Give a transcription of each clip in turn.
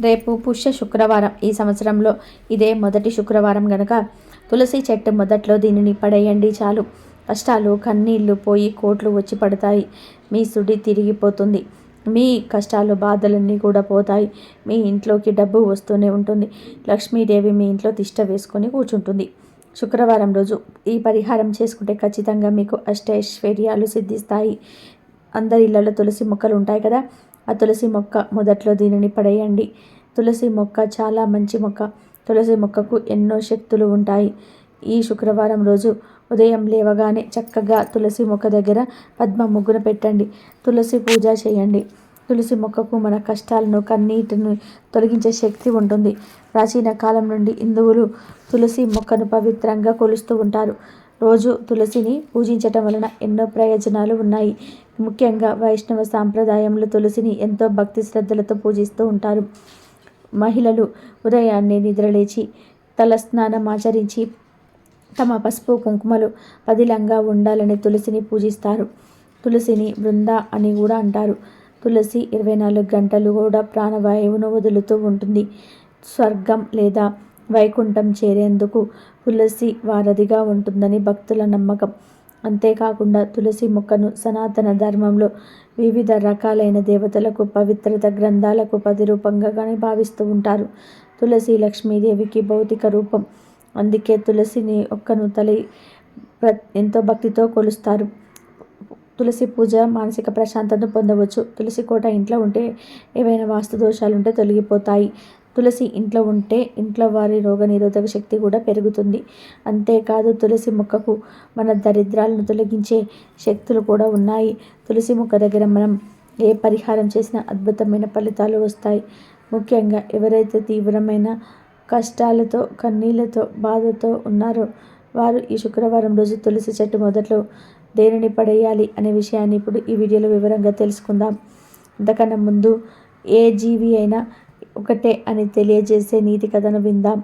రేపు పుష్య శుక్రవారం. ఈ సంవత్సరంలో ఇదే మొదటి శుక్రవారం గనక తులసి చెట్టు మొదట్లో దీనిని పడేయండి చాలు. కష్టాలు కన్నీళ్ళు పోయి కోట్లు వచ్చి పడతాయి. మీ సుడి తిరిగిపోతుంది. మీ కష్టాలు బాధలన్నీ కూడా పోతాయి. మీ ఇంట్లోకి డబ్బు వస్తూనే ఉంటుంది. లక్ష్మీదేవి మీ ఇంట్లో తిష్ట వేసుకొని కూర్చుంటుంది. శుక్రవారం రోజు ఈ పరిహారం చేసుకుంటే ఖచ్చితంగా మీకు అష్టైశ్వర్యాలు సిద్ధిస్తాయి. అందరి ఇళ్ళలో తులసి మొక్కలు ఉంటాయి కదా? ఆ తులసి మొక్క మొదట్లో దీనిని పడేయండి. తులసి మొక్క చాలా మంచి మొక్క. తులసి మొక్కకు ఎన్నో శక్తులు ఉంటాయి. ఈ శుక్రవారం రోజు ఉదయం లేవగానే చక్కగా తులసి మొక్క దగ్గర పద్మ ముగ్గున పెట్టండి. తులసి పూజ చేయండి. తులసి మొక్కకు మన కష్టాలను కన్నీటిని తొలగించే శక్తి ఉంటుంది. ప్రాచీన కాలం నుండి హిందువులు తులసి మొక్కను పవిత్రంగా కొలుస్తూ ఉంటారు. రోజు తులసిని పూజించటం వలన ఎన్నో ప్రయోజనాలు ఉన్నాయి. ముఖ్యంగా వైష్ణవ సాంప్రదాయంలో తులసిని ఎంతో భక్తి శ్రద్ధలతో పూజిస్తూ ఉంటారు. మహిళలు ఉదయాన్నే నిద్రలేచి తలస్నానం ఆచరించి తమ పసుపు కుంకుమలు పదిలంగా ఉండాలని తులసిని పూజిస్తారు. తులసిని బృంద అని కూడా అంటారు. తులసి ఇరవై నాలుగు గంటలు కూడా ప్రాణవాయువును వదులుతూ ఉంటుంది. స్వర్గం లేదా వైకుంఠం చేరేందుకు తులసి వారధిగా ఉంటుందని భక్తుల నమ్మకం. అంతేకాకుండా తులసి మొక్కను సనాతన ధర్మంలో వివిధ రకాలైన దేవతలకు పవిత్రత గ్రంథాలకు ప్రతిరూపంగానే భావిస్తూ ఉంటారు. తులసి లక్ష్మీదేవికి భౌతిక రూపం. అందుకే తులసిని ఒక్కను తలి ఎంతో భక్తితో కొలుస్తారు. తులసి పూజ మానసిక ప్రశాంతతను పొందవచ్చు. తులసి కోట ఇంట్లో ఉంటే ఏవైనా వాస్తు దోషాలు ఉంటే తొలగిపోతాయి. తులసి ఇంట్లో ఉంటే ఇంట్లో వారి రోగనిరోధక శక్తి కూడా పెరుగుతుంది. అంతేకాదు తులసి మొక్కకు మన దరిద్రాలను తొలగించే శక్తులు కూడా ఉన్నాయి. తులసి మొక్క దగ్గర మనం ఏ పరిహారం చేసినా అద్భుతమైన ఫలితాలు వస్తాయి. ముఖ్యంగా ఎవరైతే తీవ్రమైన కష్టాలతో కన్నీళ్ళతో బాధతో ఉన్నారో వారు ఈ శుక్రవారం రోజు తులసి చెట్టు మొదట్లో దేనిని పడేయాలి అనే విషయాన్ని ఇప్పుడు ఈ వీడియోలో వివరంగా తెలుసుకుందాం. అంతకన్నా ముందు ఏ జీవి అయినా ఒకటే అని తెలియజేసే నీతి కథను విందాం.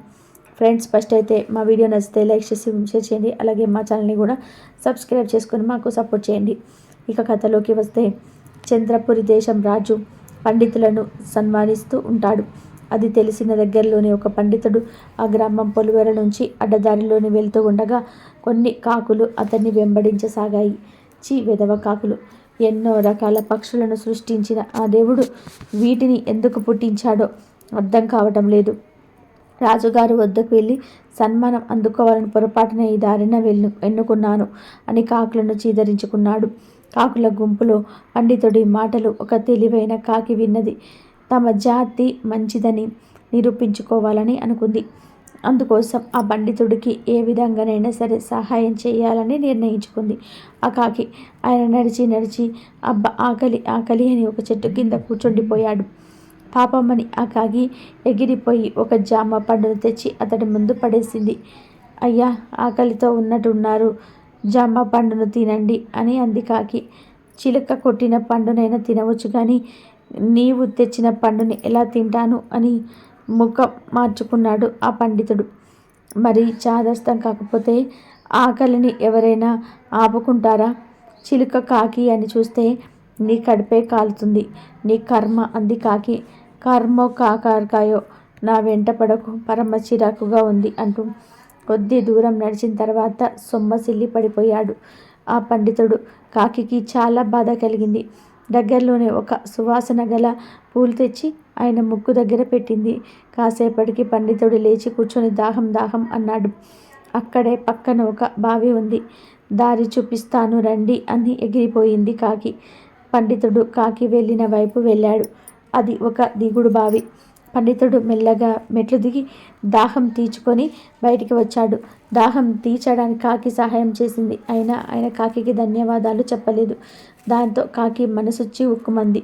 ఫ్రెండ్స్ ఫస్ట్ అయితే మా వీడియో నచ్చితే లైక్ చేసి షేర్ చేయండి. అలాగే మా ఛానల్ని కూడా సబ్స్క్రైబ్ చేసుకొని మాకు సపోర్ట్ చేయండి. ఇక కథలోకి వస్తే చంద్రపురి దేశం రాజు పండితులను సన్మానిస్తూ ఉంటాడు. అది తెలిసిన దగ్గరలోని ఒక పండితుడు ఆ గ్రామం పొలువెర నుంచి అడ్డదారిలోని వెళ్తూ ఉండగా కొన్ని కాకులు అతన్ని వెంబడించసాగాయి. చీ వెదవ కాకులు! ఎన్నో రకాల పక్షులను సృష్టించిన ఆ దేవుడు వీటిని ఎందుకు పుట్టించాడో అర్థం కావటం లేదు. రాజుగారి వద్దకు వెళ్ళి సన్మానం అందుకోవాలని పొరపాటున ఈ దారిన వెళ్ళు ఎన్నుకున్నాను అని కాకులను చీదరించుకున్నాడు. కాకుల గుంపులో పండితుడి మాటలు ఒక తెలివైన కాకి విన్నది. తమ జాతి మంచిదని నిరూపించుకోవాలని అనుకుంది. అందుకోసం ఆ పండితుడికి ఏ విధంగానైనా సరే సహాయం చేయాలని నిర్ణయించుకుంది. ఆ కాకి ఆయన నడిచి నడిచి అబ్బ ఆకలి ఆకలి అని ఒక చెట్టు కింద కూర్చుండిపోయాడు. పాపమ్మని ఆ కాకి ఎగిరిపోయి ఒక జామ పండును తెచ్చి అతడి ముందు పడేసింది. అయ్యా ఆకలితో ఉన్నట్టున్నారు. జామ పండును తినండి అని అంది కాకి. చిలుక కొట్టిన పండునైనా తినవచ్చు కానీ నీవు తెచ్చిన పండుని ఎలా తింటాను అని ముఖం మార్చుకున్నాడు ఆ పండితుడు. మరి చాదస్తం కాకపోతే ఆకలిని ఎవరైనా ఆపుకుంటారా? చిలుక కాకి అని చూస్తే నీ కడిపే కాలుతుంది. నీ కర్మ అంది కాకి. కర్మో కాకరకాయో నా వెంట పడకు పరమ చిరాకుగా ఉంది అంటూ కొద్ది దూరం నడిచిన తర్వాత సొమ్మసిల్లి పడిపోయాడు ఆ పండితుడు. కాకికి చాలా బాధ కలిగింది. దగ్గరలోనే ఒక సువాసన గల పూలు తెచ్చి ఆయన ముక్కు దగ్గర పెట్టింది. కాసేపటికి పండితుడు లేచి కూర్చొని దాహం దాహం అన్నాడు. అక్కడే పక్కన ఒక బావి ఉంది. దారి చూపిస్తాను రండి అని ఎగిరిపోయింది కాకి. పండితుడు కాకి వెళ్ళిన వైపు వెళ్ళాడు. అది ఒక దిగుడు బావి. పండితుడు మెల్లగా మెట్లు దిగి దాహం తీర్చుకొని బయటికి వచ్చాడు. దాహం తీర్చడానికి కాకి సహాయం చేసింది. అయినా ఆయన కాకికి ధన్యవాదాలు చెప్పలేదు. దాంతో కాకి మనసొచ్చి ఉక్కుమంది.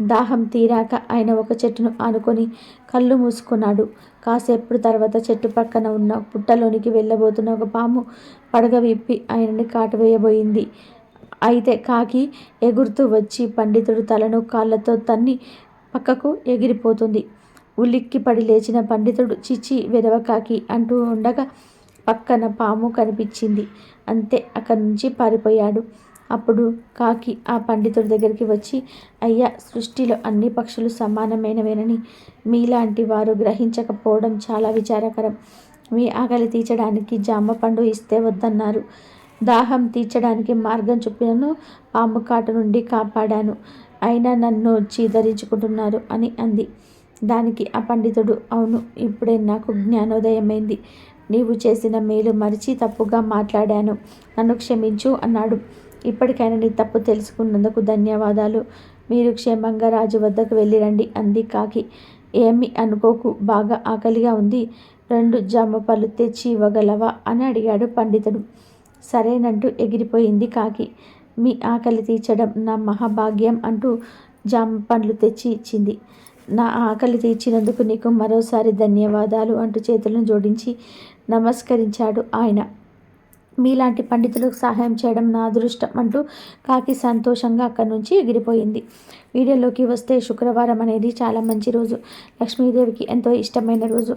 దాహం తీరాక ఆయన ఒక చెట్టును ఆనుకొని కళ్ళు మూసుకున్నాడు. కాసేపు తర్వాత చెట్టు పక్కన ఉన్న పుట్టలోనికి వెళ్ళబోతున్న ఒక పాము పడగ విప్పి ఆయనని కాటవేయబోయింది. అయితే కాకి ఎగురుతూ వచ్చి పండితుడు తలను కాళ్ళతో తన్ని పక్కకు ఎగిరిపోతుంది. ఉలిక్కి పడి లేచిన పండితుడు చిచి వెదవకాకి అంటూ ఉండగా పక్కన పాము కనిపించింది. అంతే అక్కడి నుంచి పారిపోయాడు. అప్పుడు కాకి ఆ పండితుడి దగ్గరికి వచ్చి అయ్యా సృష్టిలో అన్ని పక్షులు సమానమైనవేనని మీలాంటి వారు గ్రహించకపోవడం చాలా విచారకరం. మీ ఆకలి తీర్చడానికి జామ పండు ఇస్తే వద్దన్నారు. దాహం తీర్చడానికి మార్గం చూపినను పాము కాటు నుండి కాపాడాను. అయినా నన్ను చీదరించుకుంటున్నారు అని అంది. దానికి ఆ పండితుడు అవును ఇప్పుడే నాకు జ్ఞానోదయమైంది. నీవు చేసిన మేలు మరిచి తప్పుగా మాట్లాడాను. నన్ను క్షమించు అన్నాడు. ఇప్పటికైనా నీ తప్పు తెలుసుకున్నందుకు ధన్యవాదాలు. మీరు క్షేమంగా రాజు వద్దకు వెళ్ళిరండి. అంది కాకి. ఏమి అనుకోకు. బాగా ఆకలిగా ఉంది. రెండు జామ పళ్ళు తెచ్చి ఇవ్వగలవా? అని అడిగాడు పండితుడు. సరేనంటూ ఎగిరిపోయింది కాకి. మీ ఆకలి తీర్చడం నా మహాభాగ్యం అంటూ జామ పండ్లు తెచ్చి ఇచ్చింది. నా ఆకలి తీర్చినందుకు నీకు మరోసారి ధన్యవాదాలు అంటూ చేతులను జోడించి నమస్కరించాడు ఆయన. మీలాంటి పండితులకు సహాయం చేయడం నా అదృష్టం అంటూ కాకి సంతోషంగా అక్కడి నుంచి ఎగిరిపోయింది. వీడియోలోకి వస్తే శుక్రవారం అనేది చాలా మంచి రోజు. లక్ష్మీదేవికి ఎంతో ఇష్టమైన రోజు.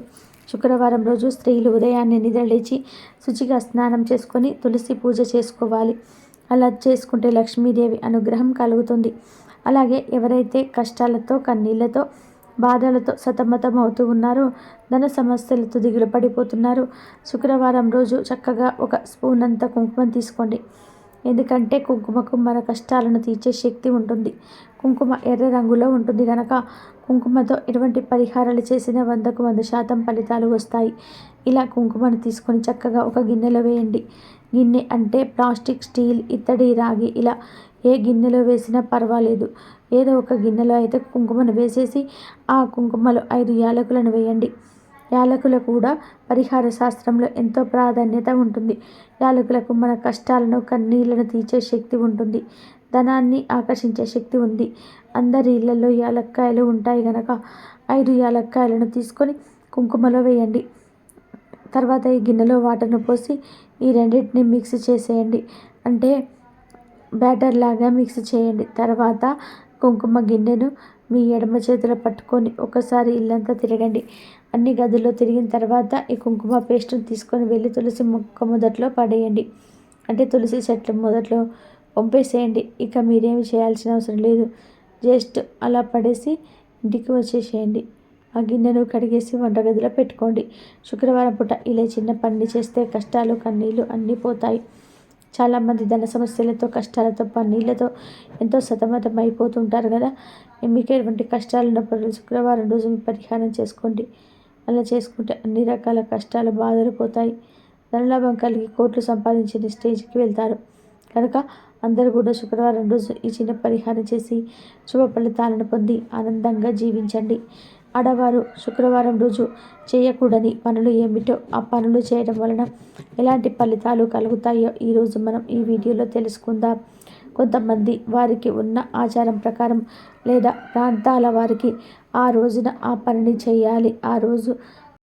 శుక్రవారం రోజు స్త్రీలు ఉదయాన్నే నిద్రలేచి శుచిగా స్నానం చేసుకొని తులసి పూజ చేసుకోవాలి. అలా చేసుకుంటే లక్ష్మీదేవి అనుగ్రహం కలుగుతుంది. అలాగే ఎవరైతే కష్టాలతో కన్నీళ్ళతో బాధలతో సతమతం అవుతూ ఉన్నారు. ధన సమస్యలతో దిగులు పడిపోతున్నారు. శుక్రవారం రోజు చక్కగా ఒక స్పూన్ అంత కుంకుమ తీసుకోండి. ఎందుకంటే కుంకుమకు మన కష్టాలను తీర్చే శక్తి ఉంటుంది. కుంకుమ ఎర్ర రంగులో ఉంటుంది కనుక కుంకుమతో ఎటువంటి పరిహారాలు చేసిన వందకు వంద శాతం ఫలితాలు వస్తాయి. ఇలా కుంకుమను తీసుకొని చక్కగా ఒక గిన్నెలో వేయండి. గిన్నె అంటే ప్లాస్టిక్ స్టీల్ ఇత్తడి రాగి ఇలా ఏ గిన్నెలో వేసినా పర్వాలేదు. ఏదో ఒక గిన్నెలో అయితే కుంకుమను వేసేసి ఆ కుంకుమలో ఐదు యాలకులను వేయండి. యాలకులు కూడా పరిహార శాస్త్రంలో ఎంతో ప్రాధాన్యత ఉంటుంది. యాలకులకు మన కష్టాలను కన్నీళ్ళను తీర్చే శక్తి ఉంటుంది. ధనాన్ని ఆకర్షించే శక్తి ఉంది. అందరి ఇళ్ళలో యాలక్కాయలు ఉంటాయి గనక ఐదు యాలక్కాయలను తీసుకొని కుంకుమలో వేయండి. తర్వాత ఈ గిన్నెలో వాటర్ను పోసి ఈ రెండింటిని మిక్స్ చేసేయండి. అంటే బ్యాటర్ లాగా మిక్స్ చేయండి. తర్వాత కుంకుమ గిన్నెను మీ ఎడమ చేతిలో పట్టుకొని ఒకసారి ఇల్లంతా తిరగండి. అన్ని గదుల్లో తిరిగిన తర్వాత ఈ కుంకుమ పేస్ట్ని తీసుకొని వెళ్ళి తులసి మొక్క మొదట్లో పడేయండి. అంటే తులసి చెట్లు మొదట్లో పంపేసేయండి ఇక మీరేమి చేయాల్సిన అవసరం లేదు. జస్ట్ అలా పడేసి ఇంటికి వచ్చేసేయండి. ఆ గిన్నెను కడిగేసి వంటగదిలో పెట్టుకోండి. శుక్రవారం పూట ఇలా చిన్న పని చేస్తే కష్టాలు కన్నీళ్ళు అన్నీ పోతాయి. చాలామంది ధన సమస్యలతో కష్టాలతో పన్నీళ్ళతో ఎంతో సతమతం అయిపోతుంటారు కదా. మీకు ఎటువంటి కష్టాలు ఉన్నప్పుడు శుక్రవారం రోజు మీ పరిహారం చేసుకోండి. అలా చేసుకుంటే అన్ని రకాల కష్టాలు బాధలు పోతాయి. ధనలాభం కలిగి కోట్లు సంపాదించిన స్టేజ్కి వెళ్తారు. కనుక అందరూ కూడా శుక్రవారం రోజు ఈ చిన్న పరిహారం చేసి శుభ ఫలితాలను పొంది ఆనందంగా జీవించండి. ఆడవారు శుక్రవారం రోజు చేయకూడని పనులు ఏమిటో ఆ పనులు చేయడం వలన ఎలాంటి ఫలితాలు కలుగుతాయో ఈరోజు మనం ఈ వీడియోలో తెలుసుకుందాం. కొంతమంది వారికి ఉన్న ఆచారం ప్రకారం లేదా ప్రాంతాల వారికి ఆ రోజున ఆ పనిని చేయాలి. ఆ రోజు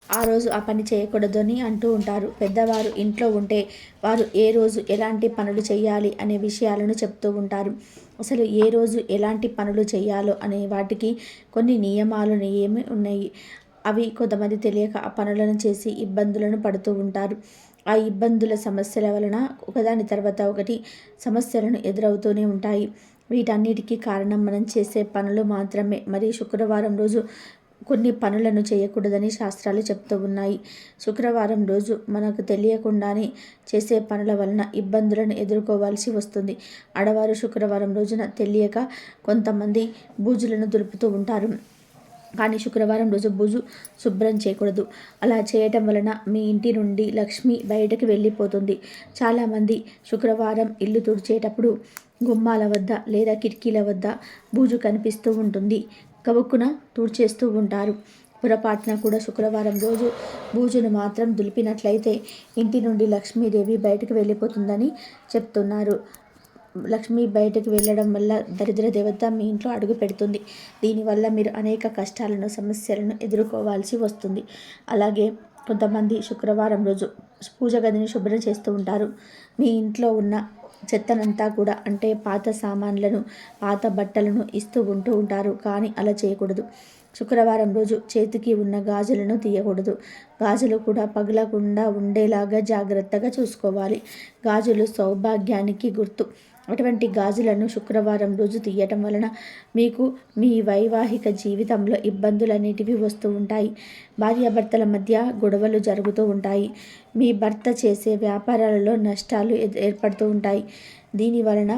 ఆ రోజు ఆ పని చేయకూడదని అంటూ ఉంటారు. పెద్దవారు ఇంట్లో ఉంటే వారు ఏ రోజు ఎలాంటి పనులు చేయాలి అనే విషయాలను చెప్తూ ఉంటారు. అసలు ఏ రోజు ఎలాంటి పనులు చేయాలో అనే వాటికి కొన్ని నియమాలు ఏమి ఉన్నాయి. అవి కొంతమంది తెలియక ఆ పనులను చేసి ఇబ్బందులను పడుతూ ఉంటారు. ఆ ఇబ్బందుల సమస్యల వలన ఒకదాని తర్వాత ఒకటి సమస్యలను ఎదురవుతూనే ఉంటాయి. వీటన్నిటికీ కారణం మనం చేసే పనులు మాత్రమే. మరి శుక్రవారం రోజు కొన్ని పనులను చేయకూడదని శాస్త్రాలు చెప్తూ ఉన్నాయి. శుక్రవారం రోజు మనకు తెలియకుండానే చేసే పనుల వలన ఇబ్బందులను ఎదుర్కోవాల్సి వస్తుంది. ఆడవారు శుక్రవారం రోజున తెలియక కొంతమంది బూజులను దులుపుతూ ఉంటారు. కానీ శుక్రవారం రోజు బూజు శుభ్రం చేయకూడదు. అలా చేయటం వలన మీ ఇంటి నుండి లక్ష్మి బయటకు వెళ్ళిపోతుంది. చాలామంది శుక్రవారం ఇల్లు తుడిచేటప్పుడు గుమ్మాల వద్ద లేదా కిటికీల వద్ద బూజు కనిపిస్తూ ఉంటుంది. కవుక్కున తుడిచేస్తూ ఉంటారు. పొరపాటున కూడా శుక్రవారం రోజు పూజను మాత్రం దులిపినట్లయితే ఇంటి నుండి లక్ష్మీదేవి బయటకు వెళ్ళిపోతుందని చెప్తున్నారు. లక్ష్మి బయటకు వెళ్ళడం వల్ల దరిద్ర దేవత మీ ఇంట్లో అడుగు పెడుతుంది. దీనివల్ల మీరు అనేక కష్టాలను సమస్యలను ఎదుర్కోవాల్సి వస్తుంది. అలాగే కొంతమంది శుక్రవారం రోజు పూజ గదిని శుభ్రం చేస్తూ ఉంటారు. మీ ఇంట్లో ఉన్న చెత్తనంతా కూడా అంటే పాత సామాన్లను పాత బట్టలను ఇస్తూ ఉంటూ ఉంటారు. కానీ అలా చేయకూడదు. శుక్రవారం రోజు చేతికి ఉన్న గాజులను తీయకూడదు. గాజులు కూడా పగలకుండా ఉండేలాగా జాగ్రత్తగా చూసుకోవాలి. గాజులు సౌభాగ్యానికి గుర్తు. అటువంటి గాజులను శుక్రవారం రోజు తీయటం వలన మీకు మీ వైవాహిక జీవితంలో ఇబ్బందులు అనేటివి వస్తూ ఉంటాయి. భార్యాభర్తల మధ్య గొడవలు జరుగుతూ ఉంటాయి. మీ భర్త చేసే వ్యాపారాలలో నష్టాలు ఏర్పడుతూ ఉంటాయి. దీని వలన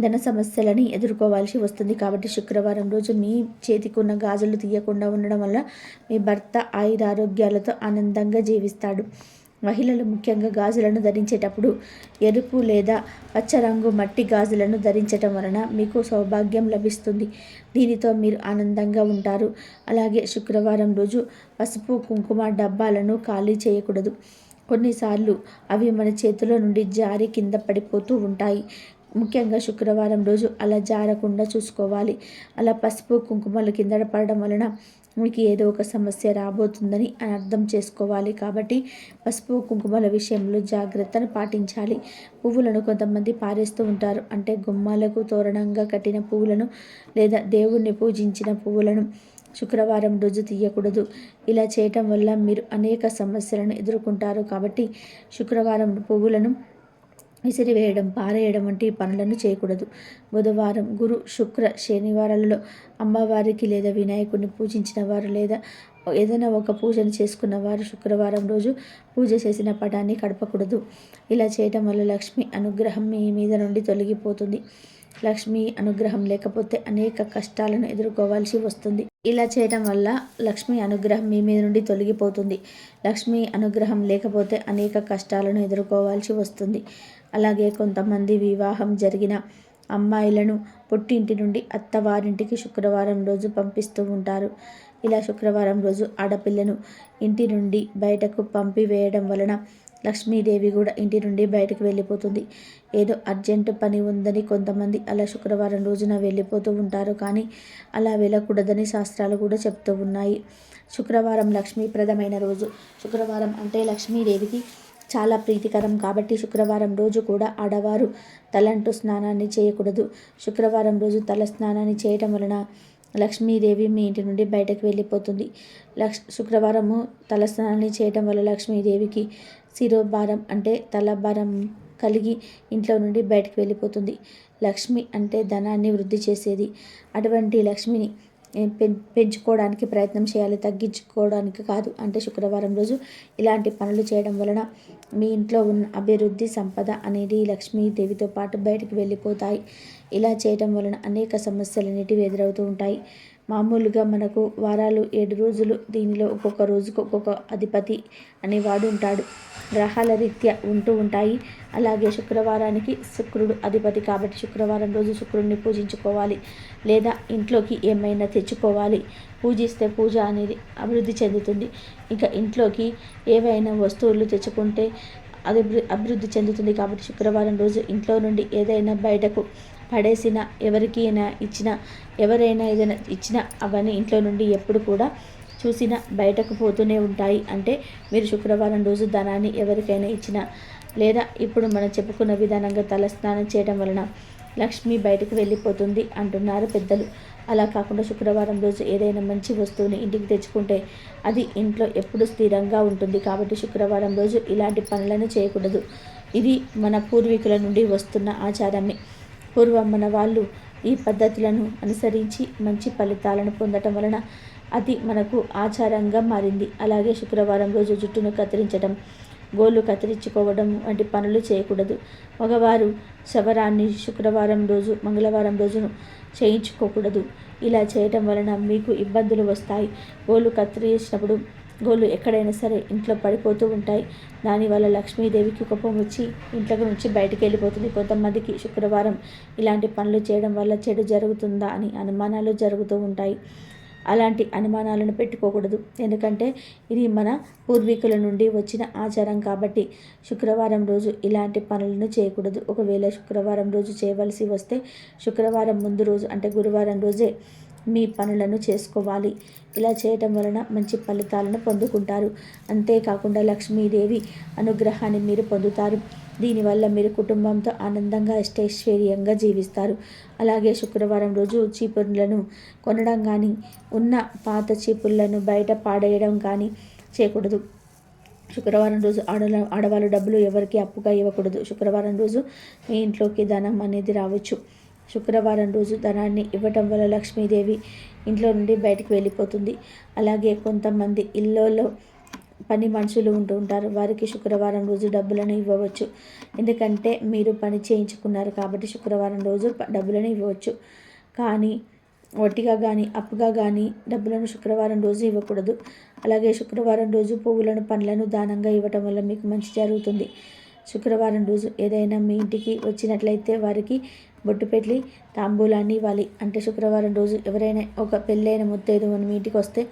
ధన సమస్యలని ఎదుర్కోవాల్సి వస్తుంది. కాబట్టి శుక్రవారం రోజు మీ చేతికి ఉన్న గాజులు తీయకుండా ఉండడం వల్ల మీ భర్త ఆయురారోగ్యాలతో ఆనందంగా జీవిస్తాడు. మహిళలు ముఖ్యంగా గాజులను ధరించేటప్పుడు ఎరుపు లేదా పచ్చ రంగు మట్టి గాజులను ధరించటం వలన మీకు సౌభాగ్యం లభిస్తుంది. దీనితో మీరు ఆనందంగా ఉంటారు. అలాగే శుక్రవారం రోజు పసుపు కుంకుమ డబ్బాలను ఖాళీ చేయకూడదు. కొన్నిసార్లు అవి మన చేతిలో నుండి జారి కింద పడిపోతూ ఉంటాయి. ముఖ్యంగా శుక్రవారం రోజు అలా జారకుండా చూసుకోవాలి. అలా పసుపు కుంకుమలు కింద పడడం వలన మీకు ఏదో ఒక సమస్య రాబోతుందని అని అర్థం చేసుకోవాలి. కాబట్టి పసుపు కుంకుమల విషయంలో జాగ్రత్తను పాటించాలి. పువ్వులను కొంతమంది పారేస్తూ ఉంటారు. అంటే గుమ్మాలకు తోరణంగా కట్టిన పువ్వులను లేదా దేవుణ్ణి పూజించిన పువ్వులను శుక్రవారం రోజు తీయకూడదు. ఇలా చేయటం వల్ల మీరు అనేక సమస్యలను ఎదుర్కొంటారు. కాబట్టి శుక్రవారం పువ్వులను విసిరివేయడం పారేయడం వంటి పనులను చేయకూడదు. బుధవారం గురు శుక్ర శనివారాలలో అమ్మవారికి లేదా వినాయకుడిని పూజించిన వారు లేదా ఏదైనా ఒక పూజను చేసుకున్న వారు శుక్రవారం రోజు పూజ చేసిన పటాన్ని కడపకూడదు. ఇలా చేయడం వల్ల లక్ష్మి అనుగ్రహం మీ మీద నుండి తొలగిపోతుంది. లక్ష్మి అనుగ్రహం లేకపోతే అనేక కష్టాలను ఎదుర్కోవాల్సి వస్తుంది. ఇలా చేయడం వల్ల లక్ష్మి అనుగ్రహం మీ మీద నుండి తొలగిపోతుంది. లక్ష్మి అనుగ్రహం లేకపోతే అనేక కష్టాలను ఎదుర్కోవాల్సి వస్తుంది. అలాగే కొంతమంది వివాహం జరిగిన అమ్మాయిలను పుట్టింటి నుండి అత్తవారింటికి శుక్రవారం రోజు పంపిస్తూ ఉంటారు. ఇలా శుక్రవారం రోజు ఆడపిల్లను ఇంటి నుండి బయటకు పంపివేయడం వలన లక్ష్మీదేవి కూడా ఇంటి నుండి బయటకు వెళ్ళిపోతుంది. ఏదో అర్జెంటు పని ఉందని కొంతమంది అలా శుక్రవారం రోజున వెళ్ళిపోతూ ఉంటారు కానీ అలా వెళ్ళకూడదని శాస్త్రాలు కూడా చెప్తూ ఉన్నాయి. శుక్రవారం లక్ష్మీప్రదమైన రోజు. శుక్రవారం అంటే లక్ష్మీదేవికి చాలా ప్రీతికరం కాబట్టి శుక్రవారం రోజు కూడా ఆడవారు తలంటూ స్నానాన్ని చేయకూడదు. శుక్రవారం రోజు తల స్నానాన్ని చేయటం వలన లక్ష్మీదేవి మీ ఇంటి నుండి బయటకు వెళ్ళిపోతుంది. లక్ష్ శుక్రవారము తల స్నానాన్ని చేయటం వల్ల లక్ష్మీదేవికి శిరోభారం అంటే తలభారం కలిగి ఇంట్లో నుండి బయటకు వెళ్ళిపోతుంది. లక్ష్మి అంటే ధనాన్ని వృద్ధి చేసేది. అటువంటి లక్ష్మిని పెంచుకోవడానికి ప్రయత్నం చేయాలి తగ్గించుకోవడానికి కాదు. అంటే శుక్రవారం రోజు ఇలాంటి పనులు చేయడం వలన మీ ఇంట్లో ఉన్న అభివృద్ధి సంపద అనేది లక్ష్మీదేవితో పాటు బయటకు వెళ్ళిపోతాయి. ఇలా చేయడం వలన అనేక సమస్యలు అనేటివి ఎదురవుతూ ఉంటాయి. మామూలుగా మనకు వారాలు ఏడు రోజులు దీనిలో ఒక్కొక్క రోజుకు ఒక్కొక్క అధిపతి అనేవాడు ఉంటాడు. గ్రహాల రీత్యా ఉంటూ ఉంటాయి. అలాగే శుక్రవారానికి శుక్రుడు అధిపతి కాబట్టి శుక్రవారం రోజు శుక్రుడిని పూజించుకోవాలి. లేదా ఇంట్లోకి ఏమైనా తెచ్చుకోవాలి. పూజిస్తే పూజ అనేది అభివృద్ధి చెందుతుంది. ఇంకా ఇంట్లోకి ఏవైనా వస్తువులు తెచ్చుకుంటే అది అభివృద్ధి చెందుతుంది కాబట్టి శుక్రవారం రోజు ఇంట్లో నుండి ఏదైనా బయటకు పడేసిన ఎవరికైనా ఇచ్చిన ఎవరైనా ఏదైనా ఇచ్చిన అవన్నీ ఇంట్లో నుండి ఎప్పుడు కూడా చూసినా బయటకు పోతూనే ఉంటాయి. అంటే మీరు శుక్రవారం రోజు ధనాన్ని ఎవరికైనా ఇచ్చిన లేదా ఇప్పుడు మనం చెప్పుకున్న విధానంగా తలస్నానం చేయడం వలన లక్ష్మి బయటకు వెళ్ళిపోతుంది అంటున్నారు పెద్దలు. అలా కాకుండా శుక్రవారం రోజు ఏదైనా మంచి వస్తువుని ఇంటికి తెచ్చుకుంటే అది ఇంట్లో ఎప్పుడు స్థిరంగా ఉంటుంది కాబట్టి శుక్రవారం రోజు ఇలాంటి పనులను చేయకూడదు. ఇది మన పూర్వీకుల నుండి వస్తున్న ఆచారమే. పూర్వం మన వాళ్ళు ఈ పద్ధతులను అనుసరించి మంచి ఫలితాలను పొందటం వలన అది మనకు ఆచారంగా మారింది. అలాగే శుక్రవారం రోజు జుట్టును కత్తిరించడం గోళ్ళు కత్తిరించుకోవడం వంటి పనులు చేయకూడదు. మగవారు శవరాన్ని శుక్రవారం రోజు మంగళవారం రోజును చేయించుకోకూడదు. ఇలా చేయటం వలన మీకు ఇబ్బందులు వస్తాయి. గోళ్ళు కత్తిరించినప్పుడు గోళ్ళు ఎక్కడైనా సరే ఇంట్లో పడిపోతూ ఉంటాయి. దానివల్ల లక్ష్మీదేవికి కోపం వచ్చి ఇంట్లో నుంచి బయటికి వెళ్ళిపోతుంది. కొంతమందికి శుక్రవారం ఇలాంటి పనులు చేయడం వల్ల చెడు జరుగుతుందా అని అనుమానాలు జరుగుతూ ఉంటాయి. అలాంటి అనుమానాలను పెట్టుకోకూడదు. ఎందుకంటే ఇది మన పూర్వీకుల నుండి వచ్చిన ఆచారం కాబట్టి శుక్రవారం రోజు ఇలాంటి పనులను చేయకూడదు. ఒకవేళ శుక్రవారం రోజు చేయవలసి వస్తే శుక్రవారం ముందు రోజు అంటే గురువారం రోజే మీ పనులను చేసుకోవాలి. ఇలా చేయటం వలన మంచి ఫలితాలను పొందుకుంటారు. అంతేకాకుండా లక్ష్మీదేవి అనుగ్రహాన్ని మీరు పొందుతారు. దీనివల్ల మీరు కుటుంబంతో ఆనందంగా అష్టైశ్వర్యంగా జీవిస్తారు. అలాగే శుక్రవారం రోజు చీపుర్లను కొనడం కానీ ఉన్న పాత చీపుర్లను బయట పాడేయడం కానీ చేయకూడదు. శుక్రవారం రోజు ఆడల ఆడవాళ్ళు డబ్బులు ఎవరికి అప్పుగా ఇవ్వకూడదు. శుక్రవారం రోజు మీ ఇంట్లోకి ధనం అనేది రావచ్చు. శుక్రవారం రోజు ధనాన్ని ఇవ్వటం వల్ల లక్ష్మీదేవి ఇంట్లో నుండి బయటికి వెళ్ళిపోతుంది. అలాగే కొంతమంది ఇళ్ళలో పని మనుషులు ఉంటూ ఉంటారు. వారికి శుక్రవారం రోజు డబ్బులను ఇవ్వవచ్చు. ఎందుకంటే మీరు పని చేయించుకున్నారు కాబట్టి శుక్రవారం రోజు డబ్బులను ఇవ్వవచ్చు. కానీ వడ్డీగా కానీ అప్పుగా కానీ డబ్బులను శుక్రవారం రోజు ఇవ్వకూడదు. అలాగే శుక్రవారం రోజు పువ్వులను పండ్లను దానంగా ఇవ్వటం వల్ల మీకు మంచి జరుగుతుంది. శుక్రవారం రోజు ఏదైనా మీ ఇంటికి వచ్చినట్లయితే వారికి బొట్టు పెట్టి తాంబూలాన్ని ఇవ్వాలి. అంటే శుక్రవారం రోజు ఎవరైనా ఒక పెళ్ళైన ముత్తైదు మన ఇంటికి వస్తే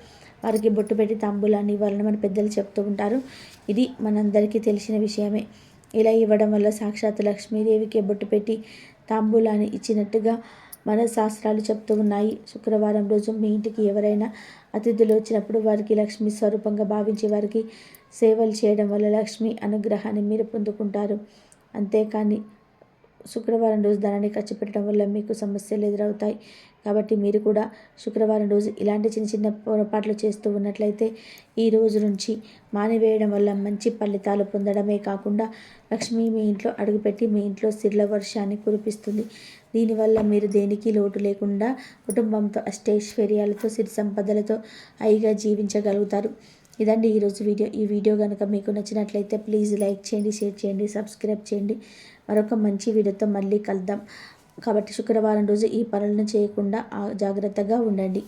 వారికి బొట్టు పెట్టి తాంబూలాన్ని ఇవ్వాలని మన పెద్దలు చెప్తూ ఉంటారు. ఇది మనందరికీ తెలిసిన విషయమే. ఇలా ఇవ్వడం వల్ల సాక్షాత్ లక్ష్మీదేవికి బొట్టు పెట్టి తాంబూలాన్ని ఇచ్చినట్టుగా మన శాస్త్రాలు చెప్తూ ఉన్నాయి. శుక్రవారం రోజు మీ ఇంటికి ఎవరైనా అతిథులు వచ్చినప్పుడు వారికి లక్ష్మి స్వరూపంగా భావించి వారికి సేవలు చేయడం వల్ల లక్ష్మి అనుగ్రహాన్ని మీరు పొందుకుంటారు. అంతేకాని శుక్రవారం రోజు ధనాన్ని ఖర్చు పెట్టడం వల్ల మీకు సమస్యలు ఎదురవుతాయి. కాబట్టి మీరు కూడా శుక్రవారం రోజు ఇలాంటి చిన్న చిన్న పొరపాట్లు చేస్తూ ఉన్నట్లయితే ఈ రోజు నుంచి మానివేయడం వల్ల మంచి ఫలితాలు పొందడమే కాకుండా లక్ష్మి మీ ఇంట్లో అడుగుపెట్టి మీ ఇంట్లో సిర్ల వర్షాన్ని కురిపిస్తుంది. దీనివల్ల మీరు దేనికి లోటు లేకుండా కుటుంబంతో అష్టైశ్వర్యాలతో సిరి సంపదలతో హైగా జీవించగలుగుతారు. ఇదండి ఈరోజు వీడియో. ఈ వీడియో కనుక మీకు నచ్చినట్లయితే ప్లీజ్ లైక్ చేయండి షేర్ చేయండి సబ్స్క్రైబ్ చేయండి. మరొక మంచి వీడియోతో మళ్ళీ కలుద్దాం. కాబట్టి శుక్రవారం రోజు ఈ పనులను చేయకుండా జాగ్రత్తగా ఉండండి.